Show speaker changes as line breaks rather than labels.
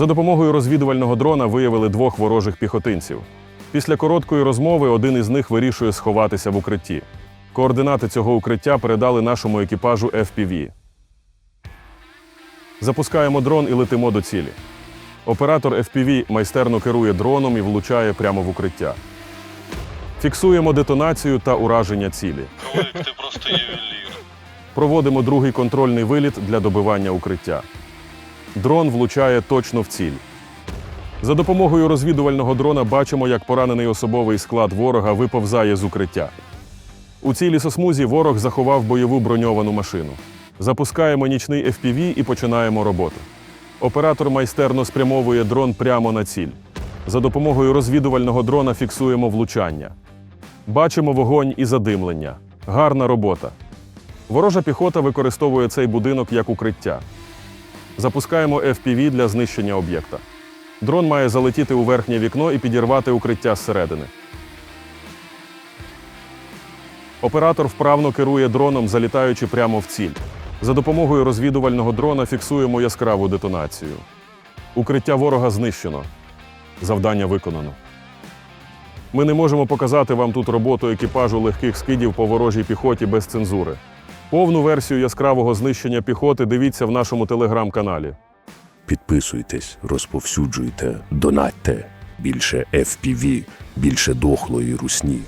За допомогою розвідувального дрона виявили двох ворожих піхотинців. Після короткої розмови один із них вирішує сховатися в укритті. Координати цього укриття передали нашому екіпажу FPV. Запускаємо дрон і летимо до цілі. Оператор FPV майстерно керує дроном і влучає прямо в укриття. Фіксуємо детонацію та ураження цілі.
Ти просто ювелір.
Проводимо другий контрольний виліт для добивання укриття. Дрон влучає точно в ціль. За допомогою розвідувального дрона бачимо, як поранений особовий склад ворога виповзає з укриття. У цій лісосмузі ворог заховав бойову броньовану машину. Запускаємо нічний FPV і починаємо роботу. Оператор майстерно спрямовує дрон прямо на ціль. За допомогою розвідувального дрона фіксуємо влучання. Бачимо вогонь і задимлення. Гарна робота. Ворожа піхота використовує цей будинок як укриття. Запускаємо FPV для знищення об'єкта. Дрон має залетіти у верхнє вікно і підірвати укриття зсередини. Оператор вправно керує дроном, залітаючи прямо в ціль. За допомогою розвідувального дрона фіксуємо яскраву детонацію. Укриття ворога знищено. Завдання виконано. Ми не можемо показати вам тут роботу екіпажу легких скидів по ворожій піхоті без цензури. Повну версію яскравого знищення піхоти дивіться в нашому телеграм-каналі.
Підписуйтесь, розповсюджуйте, донатьте. Більше FPV, більше дохлої русні.